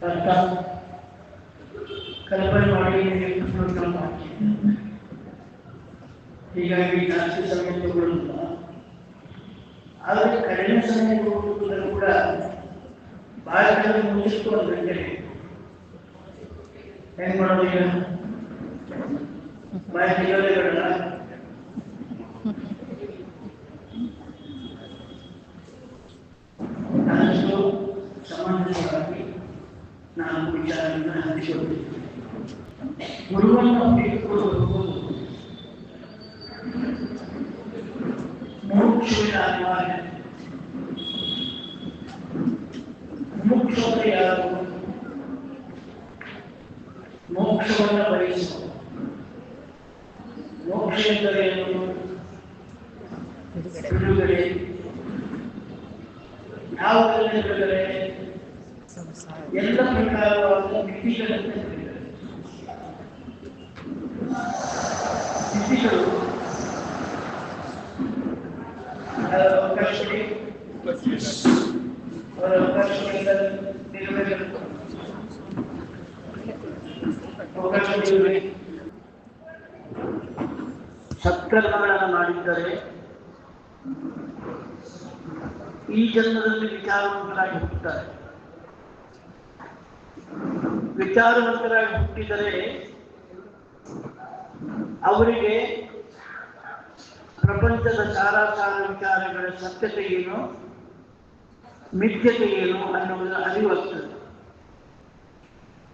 ಅಂತ ಕಲ್ಪನೆ ಮಾಡಿ ಪ್ರೋಗ್ರಾಮ್ ಮಾಡ್ತೀನಿ ಹೀಗಾಗಿ ಜಾಸ್ತಿ ಸಮಯ ತಗೊಳ್ಳಲ್ಲ ಆದರೆ ಕಡಿಮೆ ಸಮಯ ತಗೊಳ್ಳೋದ್ರೂ ಕೂಡ ಬಹಳ ಕಡೆ ಮುಗಿಸ್ತು ಒಂದು ಗಂಟೆ ಹೆಂಗ್ ಮಾಡೋದು ಈಗ ಬಾಯಿ ತೆಗೆಯೋದೇ முருகன் மூச்சு அறிவார்கள் ಸತ್ಕರ್ಮಗಳನ್ನು ಮಾಡಿದ್ದರೆ ಈ ಜನ್ಮದಲ್ಲಿ ವಿಚಾರವಂತರಾಗಿ ಹುಟ್ಟುತ್ತಾರೆ. ವಿಚಾರವಂತರಾಗಿ ಹುಟ್ಟಿದರೆ ಅವರಿಗೆ ಪ್ರಪಂಚದ ಸಾರಾಸಾರ ವಿಚಾರಗಳ ಸತ್ಯತೆ ಏನು? ಮಿಥ್ಯತೆ ಏನು ಅನ್ನುವುದು ಅರಿವಾಗ್ತದೆ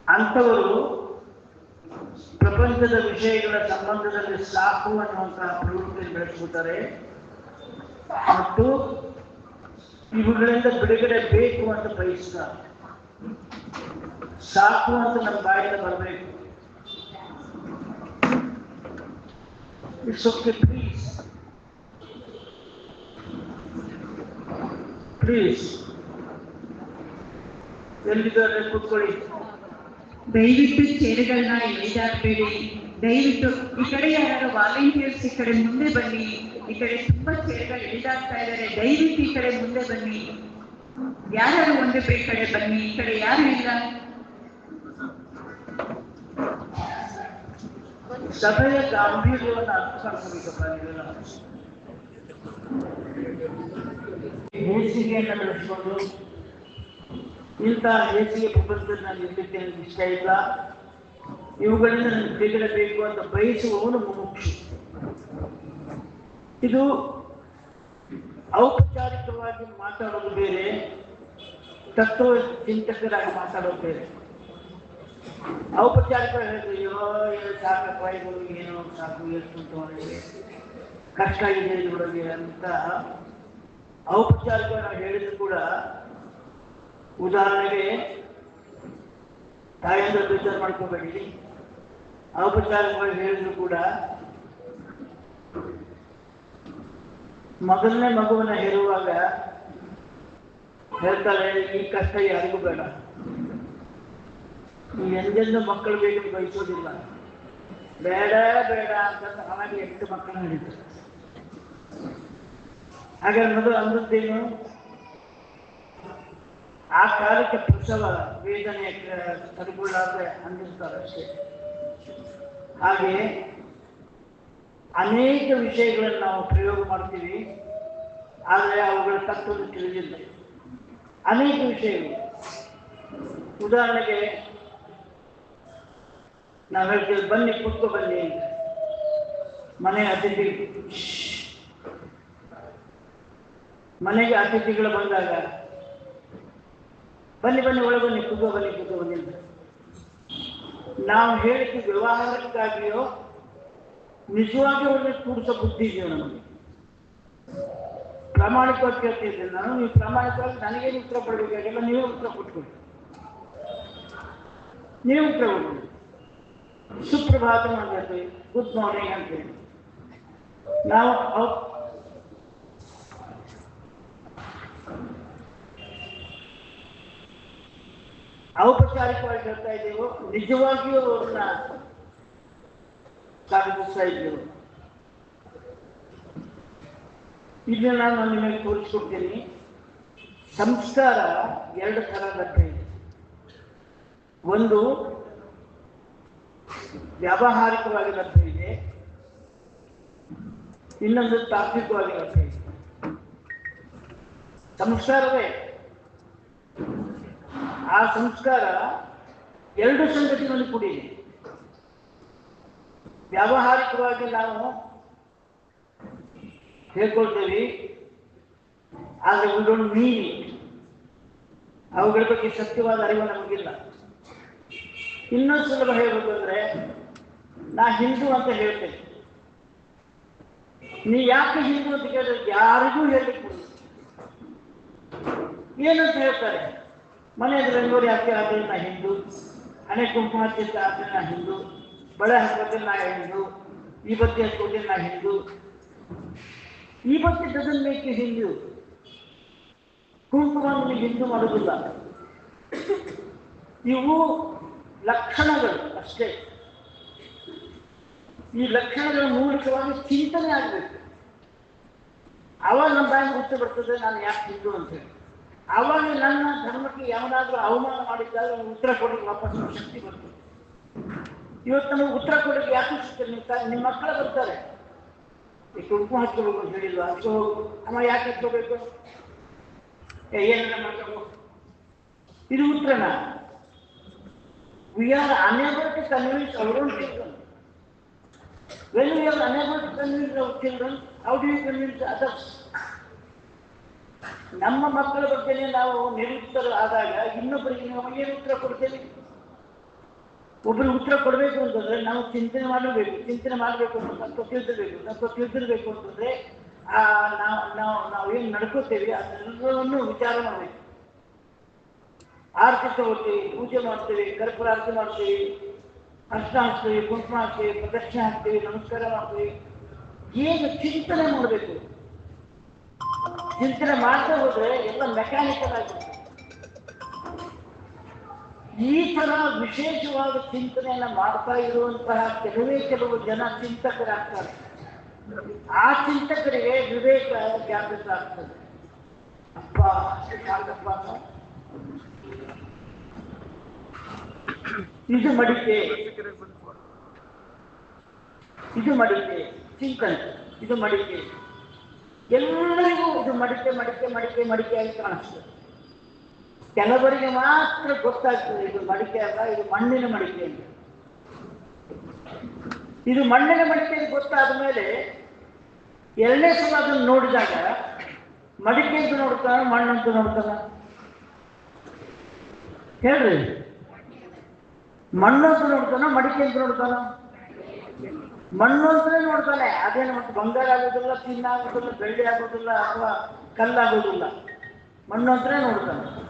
ಅಂಥವರು ಪ್ರಪಂಚದ ವಿಷಯಗಳ ಸಂಬಂಧದಲ್ಲಿ ಸಾಕು ಅನ್ನುವಂತಹ ಪ್ರವೃತ್ತಿ ಬೆಳೆಸ್ಕೊತಾರೆ ಮತ್ತು ಇವುಗಳಿಂದ ಬಿಡುಗಡೆ ಬೇಕು ಅಂತ ಬಯಸ್ತಾರೆ. ಸಾಕು ಅಂತ ನಮ್ಮ ಬಾಯಿಂದ ಬರಬೇಕು. ಇಟ್ಸ್ ಪ್ಲೀಸ್ ಪ್ಲೀಸ್ ಎಲ್ಲಿದ್ದಾರೆ ಕೂತ್ಕೊಳ್ಳಿ ದಯವಿಟ್ಟು ಚೇರುಗಳನ್ನ ಎಳಿದಾಕ್ಬೇಡಿ ದಯವಿಟ್ಟು ಈ ಕಡೆ ಯಾರು ವಾಲಂಟಿಯರ್ಸ್ ಈ ಕಡೆ ಮುಂದೆ ಬನ್ನಿ. ಈ ಕಡೆ ತುಂಬಾ ಚೇರುಗಳು ಎಳಿದಾಗ್ತಾ ಇದ್ದಾರೆ ದಯವಿಟ್ಟು ಈ ಕಡೆ ಮುಂದೆ ಬನ್ನಿ. ಯಾರು ಒಂದೇ ಈ ಕಡೆ ಬನ್ನಿ. ಈ ಕಡೆ ಯಾರು ಇಲ್ಲ? ಸಭೆಯ ಗಾಂಭೀರ್ಯವನ್ನು ಅರ್ಥ ಮಾಡ್ಕೋಬೇಕಪ್ಪ ನೀವೆಲ್ಲ ಬೇಸಿಗೆಯನ್ನು ಬೆಳೆಸ್ಕೊಂಡು ಇಂಥ ಬೇಸಿಗೆ ಪ್ರಪಂಚದಲ್ಲಿ ನಾನು ಇರ್ಲಿಕ್ಕೆ ಇಷ್ಟ ಇಲ್ಲ. ಇವುಗಳಿಂದ ನನಗೆ ಅಂತ ಬಯಸುವವನು ಮುಖ್ಯ ಇದು ಔಪಚಾರಿಕವಾಗಿ ಮಾತಾಡೋದು ಬೇರೆ ತತ್ವ ಚಿಂತಕರಾಗಿ ಮಾತಾಡೋದು ಬೇರೆ. ಔಪಚಾರಿಕ ಹೇಳಿದ್ರೆ, ಅಯ್ಯೋ ಸಾಕಪ್ಪ ಇದು ಏನೋ ಸಾಕು, ಎಷ್ಟು ಅಂತ ಕಷ್ಟ ಇದೆ ನೋಡೋಗೆ ಅಂತ ಔಪಚಾರಿಕವಾಗಿ ಹೇಳಿದ್ರು ಕೂಡ ಉದಾಹರಣೆಗೆ ತಾಯಿಂದ ವಿಚಾರ ಮಾಡ್ಕೋಬೇಡಿ ಔಪಚಾರಿಕವಾಗಿ ಹೇಳಿದ್ರು ಕೂಡ ಮೊದಲನೇ ಮಗುವನ್ನ ಹೇರುವಾಗ ಹೇಳ್ತಾರೆ ಈ ಕಷ್ಟ ಯಾರಿಗೂ ಬೇಡ. ಎಂದೆಂದು ಮಕ್ಕಳು ಬೇಕು ಬಯಸೋದಿಲ್ಲ ಬೇಡ ಬೇಡ ಅಂತ ಹಾಗೆ ಎಂಟು ಮಕ್ಕಳು ಹೇಳಿದ್ರು. ಹಾಗೆ ಮೊದಲು ಅಂದದ್ದೇನು ಆ ಕಾಲಕ್ಕೆ ಪ್ರಸವ ವೇದನೆ ತಡೆಗೊಳ್ಳಾದ್ರೆ ಅಂದಿರ್ತಾರೆ ಅಷ್ಟೇ. ಹಾಗೆ ಅನೇಕ ವಿಷಯಗಳನ್ನು ನಾವು ಪ್ರಯೋಗ ಮಾಡ್ತೀವಿ, ಆದರೆ ಅವುಗಳ ತತ್ವದ ತಿಳಿದಿಲ್ಲ. ಅನೇಕ ವಿಷಯಗಳು. ಉದಾಹರಣೆಗೆ, ನಾವು ಹೇಳ್ತೀವಿ, ಬನ್ನಿ, ಕುತ್ಕೊ ಬನ್ನಿ ಅಂತ. ಮನೆ ಅತಿಥಿ. ಮನೆಗೆ ಅತಿಥಿಗಳು ಬಂದಾಗ ಬನ್ನಿ ಬನ್ನಿ, ಒಳಗೆ ಬನ್ನಿ ಕುತ್ಕೊ ಬನ್ನಿ ಕುತ್ಕೊ ಬನ್ನಿ ಅಂತ. ನಾವು ಹೇಳಿದ್ದು ವ್ಯವಹಾರಕ್ಕಾಗಿಯೋ ನಿಜವಾಗಿ ಅವ್ರಿಗೆ ಕೂಡಿಸೋ ಬುದ್ಧಿ ಇದೆಯೋ ನಮಗೆ. ಪ್ರಾಮಾಣಿಕವಾಗಿ ಕೇಳ್ತಿದ್ದೆ ನಾನು. ನೀವು ಪ್ರಾಮಾಣಿಕವಾಗಿ ನನಗೇನು ಉತ್ತರ ಕೊಡಬೇಕಾಗಿಲ್ಲ, ನೀವೇ ಉತ್ತರ ಕೊಟ್ಕೊಳ್ಳಿ ನೀವೇ ಉತ್ತರ ಕೊಟ್ಕೊಳ್ಳಿ ಸುಪ್ರಭಾತ ಮಾಡಬೇಕು ಗುಡ್ ಮಾರ್ನಿಂಗ್ ಅಂತೇಳಿ ನಾವು ಅವ್- ಔಪಚಾರಿಕವಾಗಿ ಹೇಳ್ತಾ ಇದ್ದೇವೋ, ನಿಜವಾಗಿಯೂ ಅವರನ್ನ ಸ್ವಾಗತಿಸ್ತಾ ಇದ್ದೇವೆ? ಇದನ್ನ ನಾನು ನಿಮಗೆ ತೋರಿಸ್ಕೊಡ್ತೀನಿ. ಸಂಸ್ಕಾರ ಎರಡು ಥರ ಲಭ್ಯ ಇದೆ. ಒಂದು, ವ್ಯಾವಹಾರಿಕವಾಗಿ ಬರ್ತಾ ಇದೆ. ಇನ್ನೊಂದು ತಾತ್ವಿಕವಾಗಿ ಬರ್ತಾ ಇದೆ. ಸಂಸ್ಕಾರವೇ ಆ ಸಂಸ್ಕಾರ ಎರಡು ಸಂಗತಿಗಳನ್ನು ಕೂಡಿದೆ. ವ್ಯಾವಹಾರಿಕವಾಗಿ ನಾವು ಹೇಳ್ಕೊಳ್ತೇವೆ, ಆದ್ರೆ ಒಂದೊಂದು ಮೀನಿ ಅವುಗಳ ಬಗ್ಗೆ ಸತ್ಯವಾದ ಅರಿವು ನಮಗಿಲ್ಲ. ಇನ್ನೊಂದು ಸುಲಭ ಹೇಳಬೇಕು ಅಂದ್ರೆ, ನಾ ಹಿಂದೂ ಅಂತ ಹೇಳ್ತೇನೆ. ನೀ ಯಾಕೆ ಹಿಂದೂ ಅಂತ ಕೇಳಿದ್ರೆ ಯಾರಿಗೂ ಹೇಳಿ. ಏನಂತ ಹೇಳ್ತಾರೆ? ಮನೆ ರಂಗೋರಿ ರಂಗೋಲಿ ಹಾಕಿ ಆದ್ರೆ ನಾ ಹಿಂದೂ ಹಣೆ ಕುಂಕುಮ ಹಚ್ಚಿದ್ದ ಆದ್ರೆ ಹಿಂದೂ ಬಳೆ ಹಾಕೋದ್ರೆ ನಾ ಹಿಂದೂ ಈ ಬತ್ತಿ ಹಚ್ಕೋದ್ರೆ ನಾ ಹಿಂದೂ ಈ ಬತ್ತಿ ಡಜನ್ ಮೇಕ್ ಹಿಂದೂ ಕುಂಕುಮ ನಿಮಗೆ ಹಿಂದೂ ಮಾಡೋದಿಲ್ಲ ಇವು ಲಕ್ಷಣಗಳು ಅಷ್ಟೇ. ಈ ಲಕ್ಷಣಗಳ ಮೂಲಕವಾಗಿ ಚಿಂತನೆ ಆಗಬೇಕು. ಅವಾಗ ನಮ್ಮ ಬಾಯಿ ಉತ್ತರ ಬರ್ತದೆ, ನಾನು ಯಾಕೆ ಹಿಂದೂ ಅಂತ ಹೇಳಿ. ಆವಾಗ ನನ್ನ ಧರ್ಮಕ್ಕೆ ಯಾವನಾದ್ರೂ ಅವಮಾನ ಮಾಡಿದ್ದಾಗ ಉತ್ತರ ಕೊಡಲಿಕ್ಕೆ ವಾಪಸ್ ಶಕ್ತಿ ಬರ್ತದೆ. ಇವತ್ತು ನಮಗೆ ಉತ್ತರ ಕೊಡಲಿಕ್ಕೆ ಯಾಕೆ ಸಿಗ್ತದೆ ನಿಮ್ಮ ಮಕ್ಕಳು ಬರ್ತಾರೆ. ಈ ಕುಂಕುಮ ಹಚ್ಕೋಬೇಕು ಅಂತ ಹೇಳಿಲ್ವಾ? ಹಚ್ಚೋ ಹೋಗು. ಅಮ್ಮ, ಯಾಕೆ ಹಚ್ಕೋಬೇಕು? ಏನಾರ ಮಾಡ್ಕೋಬೇಕು ಇದು ಉತ್ತರನ? We are unable to convince our children when we are unable to convince our children how do you convince others ನಮ್ಮ ಮಕ್ಕಳ ಬಗ್ಗೆನೇ ನಾವು ನಿರುತ್ತರ ಆದಾಗ ಇನ್ನೊಬ್ಬರಿಗೆ ನಾವು ಏನು ಉತ್ತರ ಕೊಡ್ತೇವೆ? ಒಬ್ಬರು ಉತ್ತರ ಕೊಡಬೇಕು ಅಂತಂದ್ರೆ ನಾವು ಚಿಂತನೆ ಮಾಡಬೇಕು. ಚಿಂತನೆ ಮಾಡಬೇಕು ಅಂತ ತತ್ವ ತಿಳಿದಿರಬೇಕು. ತತ್ವ ತಿಳಿದಿರಬೇಕು ಅಂತಂದ್ರೆ, ಆ, ನಾವು ನಾವು ನಾವು ಏನು ನಡ್ಕೋತೇವೆ ಅದೆಲ್ಲವನ್ನು ವಿಚಾರ ಮಾಡಬೇಕು. ಆರ್ಥಿಕ ಹೋಗ್ತೀವಿ ಪೂಜೆ ಮಾಡ್ತೀವಿ, ಕರ್ಪೂರ ಆರತಿ ಮಾಡ್ತೀವಿ, ಅರ್ಶನ ಹಾಕ್ತೀವಿ, ಕುಂಕುಮ ಹಾಕ್ತೀವಿ, ಪ್ರದಕ್ಷಿಣೆ ಹಾಕ್ತೀವಿ, ನಮಸ್ಕಾರ ಮಾಡ್ತೀವಿ. ಏನು ಚಿಂತನೆ ಮಾಡಬೇಕು? ಚಿಂತನೆ ಮಾಡ್ತಾ ಹೋದ್ರೆ ಎಲ್ಲ ಮೆಕ್ಯಾನಿಕಲ್ ಆಗುತ್ತೆ ಈ ತರ ವಿಶೇಷವಾದ ಚಿಂತನೆಯನ್ನ ಮಾಡ್ತಾ ಇರುವಂತಹ ಕೆಲವೇ ಕೆಲವು ಜನ ಚಿಂತಕರಾಗ್ತಾರೆ. ಆ ಚಿಂತಕರಿಗೆ ವಿವೇಕ ಜಾಗೃತ ಆಗ್ತದೆ. ಅಪ್ಪ ಯಾಕಪ್ಪ. ಇದು ಮಡಿಕೆ. ಇದು ಮಡಿಕೆ. ಚಿಂತನೆ. ಇದು ಮಡಿಕೆ. ಎಲ್ಲರಿಗೂ ಇದು ಮಡಿಕೆ ಮಡಿಕೆ ಮಡಿಕೆ ಮಡಿಕೆ ಆಗಿ ಕಾಣಿಸ್ತದೆ ಕೆಲವರಿಗೆ ಮಾತ್ರ ಗೊತ್ತಾಗ್ತದೆ, ಇದು ಮಡಿಕೆ ಅಲ್ಲ, ಇದು ಮಣ್ಣಿನ ಮಡಿಕೆ ಅಂತ. ಇದು ಮಣ್ಣಿನ ಮಡಿಕೆ ಗೊತ್ತಾದ ಮೇಲೆ ಎರಡನೇ ಸಲ ಅದನ್ನು ನೋಡಿದಾಗ ಮಡಿಕೆ ಅಂತ ನೋಡ್ತಾನ ಮಣ್ಣಂತ ನೋಡ್ತಾನ ಹೇಳ್ರಿ. ಮಣ್ಣು ಅಂತ ನೋಡ್ತಾನ ಮಡಿಕೆ ಅಂತ ನೋಡ್ತಾನ ಮಣ್ಣು ಅಂತಲೇ ನೋಡ್ತಾನೆ. ಅದೇನು ಮತ್ತೆ ಬಂಗಾರ ಆಗೋದಿಲ್ಲ ಚಿನ್ನ ಆಗೋದಿಲ್ಲ, ಬೆಳ್ಳಿ ಆಗೋದಿಲ್ಲ ಅಥವಾ ಕಲ್ಲಾಗೋದಿಲ್ಲ ಮಣ್ಣು ಅಂತಲೇ ನೋಡ್ತಾನೆ.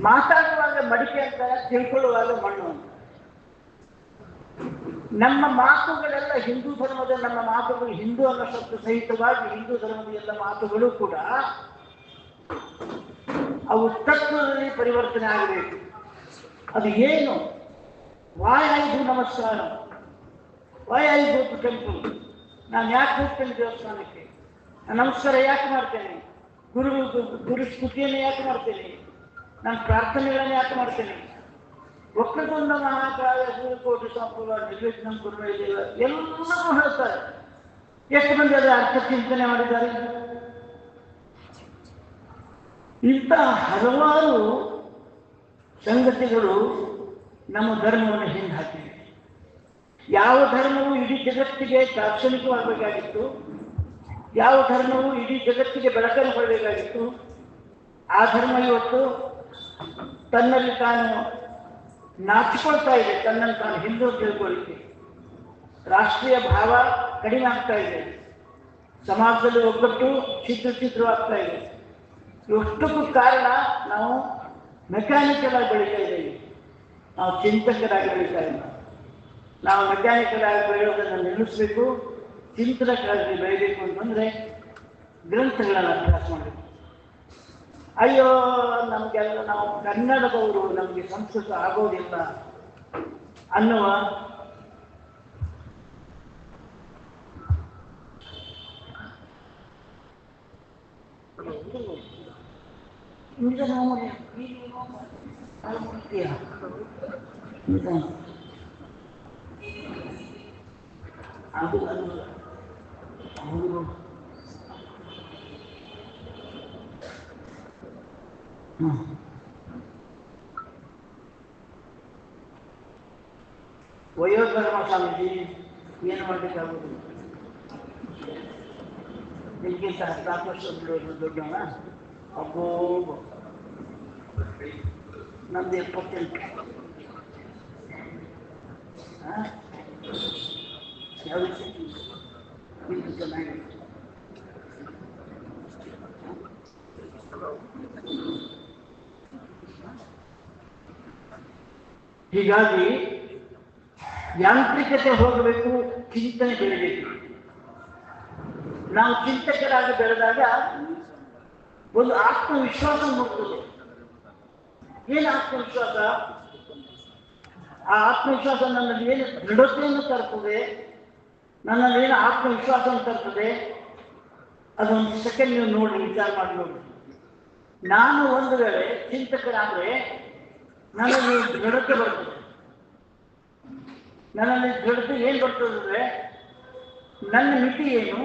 ಮಾತಾಡುವಾಗ ಮಡಿಕೆ ಅಂತ ತಿಳ್ಕೊಳ್ಳುವಾಗ ಮಣ್ಣು ಅಂತ. ನಮ್ಮ ಮಾತುಗಳೆಲ್ಲ ಹಿಂದೂ ಧರ್ಮದ ನಮ್ಮ ಮಾತುಗಳು, ಹಿಂದೂ ಅನ್ನೋ ಶಬ್ದ ಸಹಿತವಾಗಿ ಹಿಂದೂ ಧರ್ಮದ ಎಲ್ಲ ಮಾತುಗಳು ಕೂಡ ಅವು ತತ್ವದಲ್ಲಿ ಪರಿವರ್ತನೆ ಆಗಬೇಕು. ಅದು ಏನು? ವಾಯು ನಮಸ್ಕಾರ. ವಾಯ್ ಐ ಗೋ ಟು ನಾನು ಯಾಕೆ ಹೋಗ್ತೇನೆ ದೇವಸ್ಥಾನಕ್ಕೆ? ನಾನು ನಮಸ್ಕಾರ ಯಾಕೆ ಮಾಡ್ತೇನೆ? ಗುರು ಗುರು ಸ್ತುತಿಯನ್ನು ಯಾಕೆ ಮಾಡ್ತೇನೆ? ನಾನು ಪ್ರಾರ್ಥನೆಗಳನ್ನು ಯಾಕೆ ಮಾಡ್ತೇನೆ? ಒಕ್ಕಗೊಂಡ ಮಹಾಕಾಯ ಗುರುಕೋಟಿ ಸಂಪೂರ್ಣ ನಿರ್ವೇಶನ ಕೊಡುವ ಎಲ್ಲವೂ ಹೇಳ್ತಾರೆ. ಎಷ್ಟು ಮಂದಿ ಅದರ ಅರ್ಥ ಚಿಂತನೆ ಮಾಡಿದ್ದಾರೆ? ಇಂಥ ಹಲವಾರು ಸಂಗತಿಗಳು ನಮ್ಮ ಧರ್ಮವನ್ನು ಹಿಂದೆ ಹಾಕಿವೆ. ಯಾವ ಧರ್ಮವು ಇಡೀ ಜಗತ್ತಿಗೆ ದಾರ್ಶನಿಕವಾಗಬೇಕಾಗಿತ್ತು ಯಾವ ಧರ್ಮವು ಇಡೀ ಜಗತ್ತಿಗೆ ಬೆಳಕನ್ನು ಕೊಡಬೇಕಾಗಿತ್ತು. ಆ ಧರ್ಮ ಇವತ್ತು ತನ್ನಲ್ಲಿ ತಾನು ನಾಚಿಕೊಳ್ತಾ ಇದೆ ತನ್ನನ್ನು ತಾನು ಹಿಂದೂ ತಿಳ್ಕೊಳ್ಳಿಕ್ಕೆ ರಾಷ್ಟ್ರೀಯ ಭಾವ ಕಡಿಮೆ ಆಗ್ತಾ ಇದೆ. ಸಮಾಜದಲ್ಲಿ ಒಗ್ಗಟ್ಟು ಚಿತ್ರ ಚಿತ್ರವಾಗ್ತಾ ಇದೆ. ಇವಷ್ಟಕ್ಕೂ ಕಾರಣ ನಾವು ಮೆಕ್ಯಾನಿಕಲ್ ಆಗಿ ಬೆಳೀತಾ ನಾವು ಚಿಂತಕರಾಗಿ ಬೆಳೀತಾ ಇಲ್ಲ ನಾವು ಆಗಿ ಬೆಳೆಯೋದನ್ನು ನಿಲ್ಲಿಸಬೇಕು ಚಿಂತನಗಳಲ್ಲಿ ಬೆಳೀಬೇಕು ಅಂತಂದ್ರೆ ಗ್ರಂಥಗಳನ್ನು ಅಭ್ಯಾಸ ಮಾಡಬೇಕು. ಅಯ್ಯೋ, ನಮಗೆಲ್ಲ ನಾವು ಕನ್ನಡದವರು ನಮಗೆ ಸಂಸ್ಕೃತ ಆಗೋದಿಲ್ಲ ಅನ್ನುವ ಈಗ ನಾವು ಅದು ಮಾಡ್ತೀಯಾ? ಇದು ಅದು ಅದು ಅವರು ಹ್ಮ್. ವಯೋಧರ್ಮ ಸ್ವಾಮೀಜಿ ಏನು ಮಾಡಲಿಕ್ಕಾಗೋದಿಲ್ಲ ನಿಮಗಿಂತ ಹದಿನಾಲ್ಕು ವರ್ಷ ದೊಡ್ಡವನ ಅಬ್ಬೋ ನಮ್ದು ಎಪ್ಪತ್ತೆಂಟು ಆ? ಯಾವ್ದು ನಿಮ್ದು ಚೆನ್ನಾಗಿದೆ ಹೀಗಾಗಿ ಯಾಂತ್ರಿಕತೆ ಹೋಗಬೇಕು, ಚಿಂತನೆ ಬೆಳಬೇಕು ನಾವು ಚಿಂತಕರಾಗಿ ಬೆಳೆದಾಗ ಒಂದು ಆತ್ಮವಿಶ್ವಾಸ ಮೂಡ್ತದೆ ಏನು ಆತ್ಮವಿಶ್ವಾಸ? ಆ ಆತ್ಮವಿಶ್ವಾಸ ನನ್ನಲ್ಲಿ ಏನು ದೃಢತೆಯನ್ನು ತರ್ತದೆ ನನ್ನಲ್ಲಿ ಏನು ಅಂತ ಇರ್ತದೆ, ಅದೊಂದು ಸೆಕೆಂಡ್ ನೀವು ನೋಡಿ ವಿಚಾರ ಮಾಡಿ ನೋಡಿ. ನಾನು ಒಂದು ವೇಳೆ ಚಿಂತಕರಾದ್ರೆ ನನ್ನಲ್ಲಿ ದೃಢತೆ ಬರ್ತದೆ. ನನ್ನಲ್ಲಿ ದೃಢತೆ ಏನು ಬರ್ತದೆ ಅಂದರೆ, ನನ್ನ ಮಿತಿ ಏನು,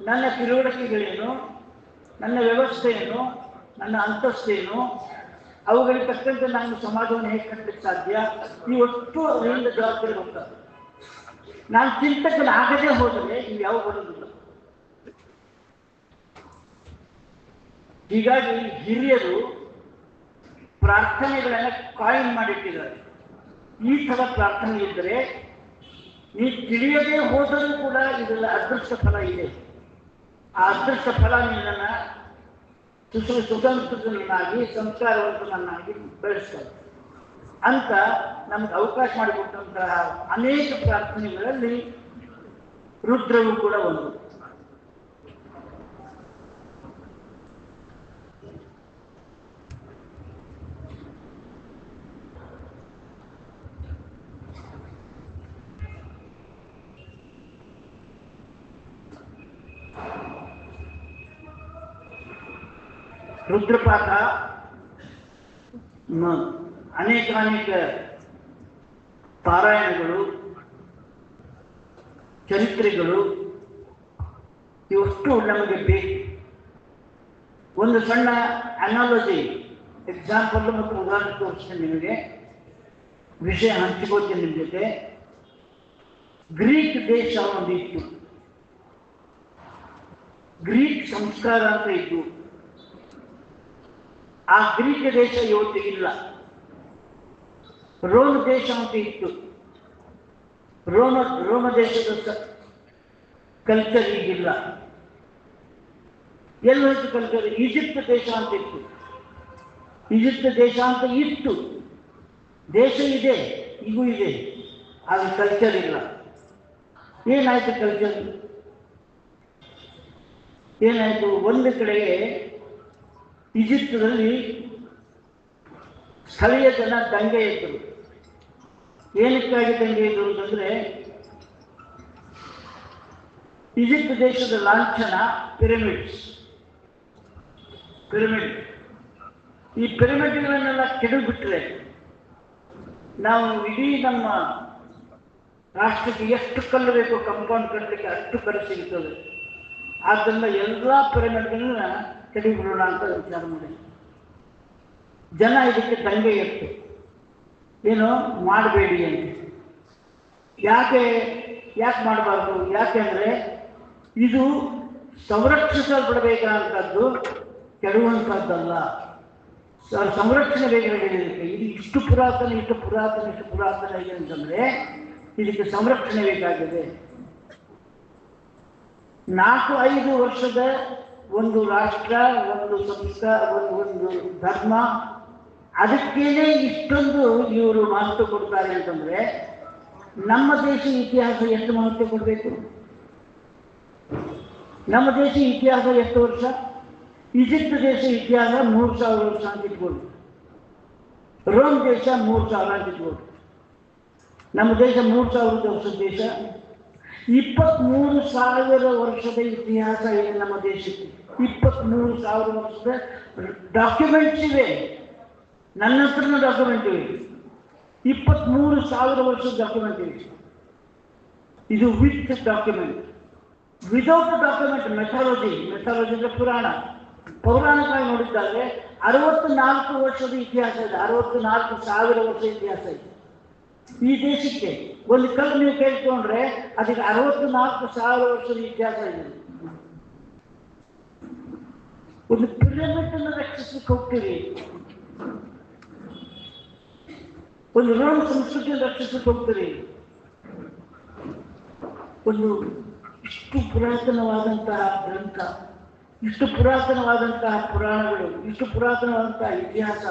ನನ್ನ ತಿಳುವಳಿಕೆಗಳೇನು, ನನ್ನ ವ್ಯವಸ್ಥೆ ಏನು ನನ್ನ ಅಂತಸ್ತೇನು ಅವುಗಳಿಗೆ ತಕ್ಕಂತೆ ನಾನು ಸಮಾಜವನ್ನು ಹೇಗೆ ಕಟ್ಟಲಿಕ್ಕೆ ಸಾಧ್ಯ, ಈ ಒಟ್ಟು ಅದರಿಂದ ಜವಾಬ್ದಾರಿ ಹೋಗ್ತದೆ ನಾನು ಚಿಂತಕನಾಗದೇ ಹೋದರೆ ಇವು ಯಾವ ಬರೋದಿಲ್ಲ ಹೀಗಾಗಿ ಹಿರಿಯರು ಪ್ರಾರ್ಥನೆಗಳನ್ನ ಕಾಯಿನ್ ಮಾಡಿಟ್ಟಿದ್ದಾರೆ. ಈ ಥರ ಪ್ರಾರ್ಥನೆ ಇದ್ದರೆ ನೀ ತಿಳಿಯದೆ ಹೋದರೂ ಕೂಡ ಇದೆಲ್ಲ ಅದೃಷ್ಟ ಫಲ ಇದೆ. ಆ ಅದೃಷ್ಟ ಫಲ ನಿನ್ನನ್ನ ಸುಸು ಸುಸಂಸ್ಕೃತನನ್ನಾಗಿ, ಸಂಸ್ಕಾರವಂತನನ್ನಾಗಿ ಬೆಳೆಸ್ತಾರೆ. ಅಂತ ನಮ್ಗೆ ಅವಕಾಶ ಮಾಡಿಕೊಟ್ಟಂತಹ ಅನೇಕ ಪ್ರಾರ್ಥನೆಗಳಲ್ಲಿ ರುದ್ರವು ಕೂಡ ಒಂದು. ರುದ್ರಪಾತ ಅನೇಕ ಅನೇಕ ಪಾರಾಯಣಗಳು, ಚರಿತ್ರೆಗಳು, ಇವಷ್ಟು ನಮಗೆ ಬೇಕು. ಒಂದು ಸಣ್ಣ ಅನಾಲಜಿ ಎಕ್ಸಾಂಪಲ್ ಮತ್ತು ಉದಾಹರಣೆ ತೋರಿಸ್ತೇನೆ ನಿಮಗೆ. ವಿಷಯ ಹಂಚಿಕೋತೀನಿ ನಿಮ್ಮ ಜೊತೆ. ಗ್ರೀಕ್ ದೇಶ ಒಂದಿತ್ತು ಗ್ರೀಕ್ ಸಂಸ್ಕಾರ ಅಂತ ಇತ್ತು. ಆ ಗ್ರೀಕ್ ದೇಶ ಇವತ್ತಿಗಿಲ್ಲ. ರೋಮ್ ದೇಶ ಅಂತ ಇತ್ತು. ರೋಮ ರೋಮ ದೇಶದ ಕಲ್ಚರ್ ಈಗಿಲ್ಲ. ಎಲ್ಲಿ ಹೋಯ್ತು ಕಲ್ಚರ್ ಈಜಿಪ್ಟ್ ದೇಶ ಅಂತ ಇತ್ತು. ಈಜಿಪ್ಟ್ ದೇಶ ಅಂತ ಇತ್ತು. ದೇಶ ಇದೆ ಈಗೂ ಇದೆ, ಆದ್ರೆ ಕಲ್ಚರ್ ಇಲ್ಲ. ಏನಾಯ್ತು ಕಲ್ಚರ್ ಏನಾಯ್ತು? ಒಂದು ಕಡೆಗೆ ಈಜಿಪ್ಟದಲ್ಲಿ ಸ್ಥಳೀಯ ಜನ ದಂಗೆ ಇದ್ದರು. ಏನಕ್ಕಾಗಿ ದಂಗೆ ಇದ್ರು ಅಂತಂದ್ರೆ, ಈಜಿಪ್ಟ್ ದೇಶದ ಲಾಂಛನ ಪಿರಮಿಡ್ಸ್. ಪಿರಮಿಡ್. ಈ ಪಿರಮಿಡ್ಗಳನ್ನೆಲ್ಲ ಕೆಡಬಿಟ್ರೆ ನಾವು ಇಡೀ ನಮ್ಮ ರಾಷ್ಟ್ರಕ್ಕೆ ಎಷ್ಟು ಕಲ್ಲು ಬೇಕು ಕಂಪೌಂಡ್ ಕಟ್ಟಲಿಕ್ಕೆ ಅಷ್ಟು ಕಲ್ಲು ಸಿಗ್ತದೆ. ಆದ್ದರಿಂದ ಎಲ್ಲ ಪಿರಮಿಡ್ಗಳನ್ನ ಕೆಡಿಬಿಡೋಣ ಅಂತ ವಿಚಾರ ಮಾಡಿ ಜನ ಇದಕ್ಕೆ ದಂಗೆ ಇತ್ತು. ಏನು ಮಾಡಬೇಡಿ ಅಂತ. ಯಾಕೆ ಯಾಕೆ ಮಾಡಬಾರ್ದು? ಯಾಕೆಂದ್ರೆ ಇದು ಸಂರಕ್ಷಿಸಲ್ಪಡಬೇಕಾದಂಥದ್ದು ಕೆಡುವಂಥದ್ದಲ್ಲ. ಸಂರಕ್ಷಣೆ ಬೇಕು ಇದಕ್ಕೆ. ಇದು ಇಷ್ಟು ಪುರಾತನ ಇಷ್ಟು ಪುರಾತನ ಇಷ್ಟು ಪುರಾತನ ಇದೆ ಅಂತಂದರೆ ಇದಕ್ಕೆ ಸಂರಕ್ಷಣೆ ಬೇಕಾಗಿದೆ. ನಾಲ್ಕು, ಐದು ವರ್ಷದ ಒಂದು ರಾಷ್ಟ್ರ, ಒಂದು ಸಂಸ್ಕಾರ, ಒಂದು ಒಂದು ಧರ್ಮ ಅದಕ್ಕೇನೆ ಇಷ್ಟೊಂದು ಇವರು ಮಹತ್ವ ಕೊಡ್ತಾರೆ ಅಂತಂದ್ರೆ ನಮ್ಮ ದೇಶ ಇತಿಹಾಸ ಎಷ್ಟು ಮಹತ್ವ ಕೊಡಬೇಕು? ನಮ್ಮ ದೇಶ ಇತಿಹಾಸ ಎಷ್ಟು ವರ್ಷ? ಈಜಿಪ್ಟ್ ದೇಶ ಇತಿಹಾಸ ಮೂರು ಸಾವಿರ ವರ್ಷ ಅಂತ ರೋಮ್ ದೇಶ ಮೂರು ಸಾವಿರ ಅಂತ ನಮ್ಮ ದೇಶ ಮೂರು ಸಾವಿರದ ವರ್ಷದ ದೇಶ. ಇಪ್ಪತ್ತ್ಮೂರು ಸಾವಿರ ವರ್ಷದ ಇತಿಹಾಸ ಇದೆ ನಮ್ಮ ದೇಶಕ್ಕೆ? ಇಪ್ಪತ್ತ್ಮೂರು ಸಾವಿರ ವರ್ಷದ ಡಾಕ್ಯುಮೆಂಟ್ಸ್ ಇವೆ. ನನ್ನ ಹತ್ರನೂ ಡಾಕ್ಯುಮೆಂಟ್ ಇವೆ ಇಪ್ಪತ್ತ್ಮೂರು ಸಾವಿರ ವರ್ಷದ ಡಾಕ್ಯುಮೆಂಟ್ ಇವೆ ಇದು with document without document methodology methodology ಅಂದ್ರೆ ಪುರಾಣ. ಪೌರಾಣಿಕವಾಗಿ ಅರವತ್ತು ನಾಲ್ಕು ವರ್ಷದ ಇತಿಹಾಸ ಇದೆ. ಅರವತ್ತು ನಾಲ್ಕು ಸಾವಿರ ವರ್ಷ ಇತಿಹಾಸ ಇದೆ. ಈ ದೇಶಕ್ಕೆ ಒಂದು ಕಲ್ಲು ನೀವು ಕೇಳ್ಕೊಂಡ್ರೆ ಅದಕ್ಕೆ ಅರವತ್ತು ನಾಲ್ಕು ಸಾವಿರ ವರ್ಷದ ಇತಿಹಾಸ ಇದೆ. ಒಂದು ಪಿರಮಿಡ್ ಅನ್ನು ರಕ್ಷಿಸಲಿಕ್ಕೆ ಹೋಗ್ತೀರಿ. ಒಂದು ರಾಮ ಸಂಸ್ಕೃತಿಯನ್ನು ರಕ್ಷಿಸಲಿಕ್ಕೆ ಹೋಗ್ತಾರೆ. ಒಂದು ಇಷ್ಟು ಪುರಾತನವಾದಂತಹ ಗ್ರಂಥ, ಇಷ್ಟು ಪುರಾತನವಾದಂತಹ ಪುರಾಣಗಳು, ಇಷ್ಟು ಪುರಾತನವಾದಂತಹ ಇತಿಹಾಸ,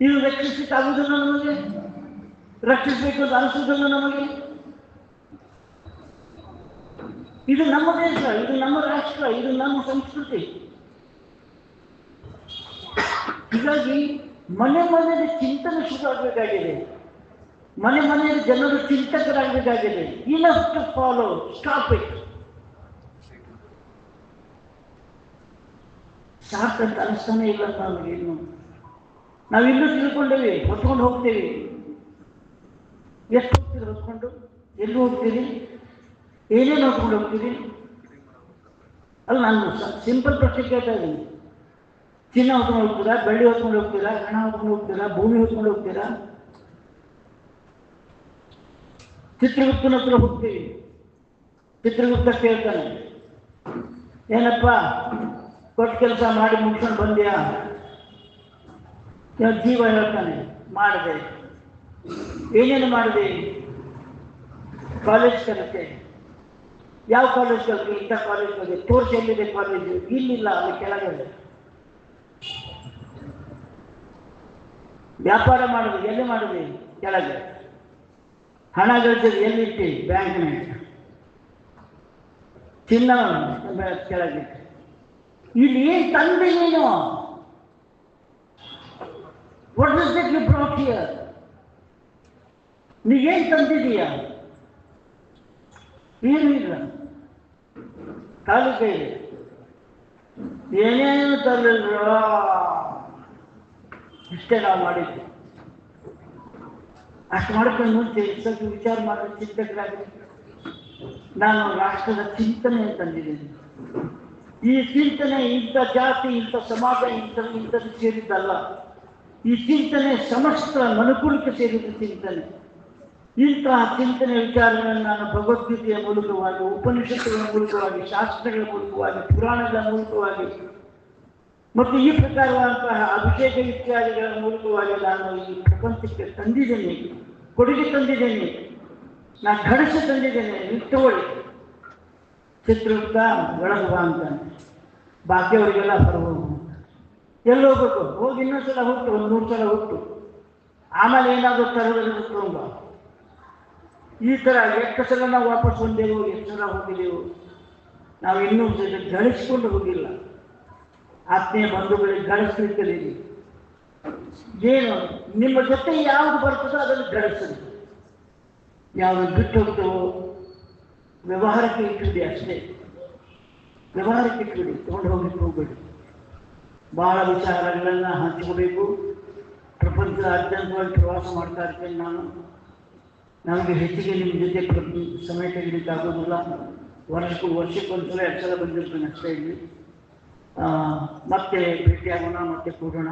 ಇದು ರಕ್ಷಿಸಲಿಕ್ಕೆ ಆಗುವುದಿಲ್ಲ ನಮಗೆ? ರಕ್ಷಿಸಬೇಕು ಅಂತ ಅನಿಸುವುದಿಲ್ಲ ನಮಗೆ? ಇದು ನಮ್ಮ ದೇಶ, ಇದು ನಮ್ಮ ರಾಷ್ಟ್ರ, ಇದು ನಮ್ಮ ಸಂಸ್ಕೃತಿ. ಹೀಗಾಗಿ ಮನೆ ಮನೆಯಲ್ಲಿ ಚಿಂತನೆ ಶುರು ಆಗಬೇಕಾಗಿದೆ. ಮನೆ ಮನೆಯಲ್ಲಿ ಜನರು ಚಿಂತಕರಾಗಬೇಕಾಗಿದೆ. ಇನ್ನಷ್ಟು ಫಾಲೋ ಸ್ಟಾಪ್ ಇಟ್ ಅಂತ ಅನಿಸ್ತಾನೆ ಇಲ್ಲ ನಮಗೆ ಇನ್ನು ನಾವಿನ್ನೂ ತಿಳ್ಕೊಂಡೇವಿ, ಹೊತ್ಕೊಂಡು ಹೋಗ್ತೀವಿ. ಎಷ್ಟು ಹೋಗ್ತೀರಿ ಹೊತ್ಕೊಂಡು? ಎಲ್ಲಿ ಹೋಗ್ತೀರಿ? ಏನೇನು ಹೊತ್ಕೊಂಡು ಹೋಗ್ತೀರಿ? ಅಲ್ಲ, ನಾನು ಸಿಂಪಲ್ ಪ್ರಶ್ನೆ ಕೇಳ್ತಾ ಇದ್ದೀನಿ. ಚಿನ್ನ ಹೊತ್ಕೊಂಡು ಹೋಗ್ತೀರಾ, ಬೆಳ್ಳಿ ಹೊತ್ಕೊಂಡು ಹೋಗ್ತೀರಾ, ಹಣ ಹೊತ್ಕೊಂಡು ಹೋಗ್ತೀರಾ, ಭೂಮಿ ಹೊತ್ಕೊಂಡು ಹೋಗ್ತೀರಾ? ಚಿತ್ರಗುಪ್ತನ ಹತ್ರ ಹೋಗ್ತೀವಿ ಚಿತ್ರಗುಪ್ತ ಕೇಳ್ತಾನೆ. ಏನಪ್ಪ, ಕೊಟ್ಟ ಕೆಲಸ ಮಾಡಿ ಮುಗಿಸ್ಕೊಂಡು ಬಂದ್ಯಾ? ಜೀವ ಹೇಳ್ತಾನೆ, ಮಾಡಿದೆ. ಏನೇನು ಮಾಡಿದೆ? ಕಾಲೇಜ್ ಕಲಿತೆ ಯಾವ ಕಾಲೇಜ್ ಕಲಿತೆ ಇಂಥ ಕಾಲೇಜ್ ಕಲಿತೆ ತೋರ್ಸಿ ಎಲ್ಲಿದೆ ಕಾಲೇಜು ಇಲ್ಲಿಲ್ಲ, ಅಲ್ಲಿ ಕೆಳಗಡೆ. ವ್ಯಾಪಾರ ಮಾಡಿದೆ, ಎಲ್ಲಿ ಮಾಡಿದೆ? ಕೆಳಗೆ. ಹಣ ಗಳಿಸಿದ ಎಲ್ಲಿಟ್ಟು ಬ್ಯಾಂಕ್ನಾಗ ಚಿನ್ನ ಕೆಳಗೆ ಇಲ್ಲಿ ಏನ್ ತಂದೆ ನೀನು. What is that you brought here ತಂದಿದೀಯ ಏನು ಇಲ್ಲ ಖಾಲಿ ಕೈ ಇದೆ ಏನೇನು ತರಲಿಲ್ಲ ಇಷ್ಟೇ ನಾವು ಮಾಡಿದ್ವಿ ಅಷ್ಟು ಮಾಡ್ಕೊಂಡು ಸ್ವಲ್ಪ ವಿಚಾರ ಮಾಡಿ ಚಿಂತಕರಾಗಿ ನಾನು ರಾಷ್ಟ್ರದ ಚಿಂತನೆ ತಂದಿದ್ದೀನಿ ಈ ಚಿಂತನೆ ಇಂಥ ಜಾತಿ, ಇಂಥ ಸಮಾಜ, ಇಂಥ, ಇಂಥದ್ದು ಸೇರಿದ್ದಲ್ಲ. ಈ ಚಿಂತನೆ ಸಮಸ್ತ ಮನುಕುಲಕ್ಕೆ ಸೇರಿದ ಚಿಂತನೆ. ಇಂತಹ ಚಿಂತನೆ ವಿಚಾರಗಳನ್ನು ನಾನು ಭಗವದ್ಗೀತೆಯ ಮೂಲಕವಾಗಿ, ಉಪನಿಷತ್ತುಗಳ ಮೂಲಕವಾಗಿ, ಶಾಸ್ತ್ರಗಳ ಮೂಲಕವಾಗಿ, ಪುರಾಣಗಳ ಮೂಲಕವಾಗಿ ಮತ್ತು ಈ ಪ್ರಕಾರವಾದಂತಹ ಅಭಿಷೇಕ ಇತ್ಯಾದಿಗಳ ಮೂಲಕವಾಗಿ ನಾನು ಈ ಪ್ರಪಂಚಕ್ಕೆ ತಂದಿದ್ದೇನೆ, ಕೊಡುಗೆ ತಂದಿದ್ದೇನೆ ನಾನು ಘಡಿಸಿ ತಂದಿದ್ದೇನೆ ನಿಂತವಳಿ ಚಿತ್ರಗುಪ್ತ ಒಳಗುವ ಅಂತ ಬಾಕಿಯವರಿಗೆಲ್ಲ ಬರಬಹುದು ಎಲ್ಲಿ ಹೋಗ್ಬೇಕು? ಹೋಗಿ ಇನ್ನೊಂದ್ಸಲ ಹುಟ್ಟು, ಒಂದು ಮೂರು ಸಲ ಹುಟ್ಟು. ಆಮೇಲೆ ಏನಾದರೂ ತರದಲ್ಲಿ ತಗೊಂಬ ಈ ಥರ ಎಷ್ಟು ಸಲ ನಾವು ವಾಪಸ್ ಬಂದೆವು ಎಷ್ಟು ಸಲ ಹೋಗಿದ್ದೆವು. ನಾವು ಇನ್ನೂ ಗಳಿಸ್ಕೊಂಡು ಹೋಗಿಲ್ಲ. ಆತ್ಮೀಯ ಬಂಧುಗಳಿಗೆ ಗಳಿಸ್ಲಿಕ್ಕೆ ಏನು, ನಿಮ್ಮ ಜೊತೆ ಯಾವುದು ಬರ್ತದೋ ಅದನ್ನು ಗಳಿಸಲಿ. ಯಾವುದು ಬಿಟ್ಟು ವ್ಯವಹಾರಕ್ಕೆ ಇಟ್ಟಿದೆ ಅಷ್ಟೇ. ವ್ಯವಹಾರಕ್ಕೆ ಇಟ್ಬಿಡಿ ತಗೊಂಡು ಹೋಗ್ಲಿಕ್ಕೆ ಹೋಗ್ಬೇಡಿ. ಬಹಳ ವಿಚಾರಗಳನ್ನ ಪ್ರಪಂಚ ಅತ್ಯಂತವಾಗಿ ಪ್ರವಾಸ ಮಾಡ್ತಾ ಇರ್ತೇನೆ ನಾನು. ನಮಗೆ ಹೆಚ್ಚಿಗೆ ನಿಮ್ಮ ಜೊತೆ ಸಮಯ ತೆಗಿಲಿಕ್ಕೆ ಆಗೋದಿಲ್ಲ. ವರ್ಷಕ್ಕೂ ವರ್ಷಕ್ಕೊಂದ್ಸಲ ಎರಡು ಸಲ ಬಂದಿರ್ತೀನಿ ಅಷ್ಟೇ ಇಲ್ಲಿ. ಮತ್ತೆ ಭೇಟಿಯಾಗೋಣ ಮತ್ತೆ ಕೂಡೋಣ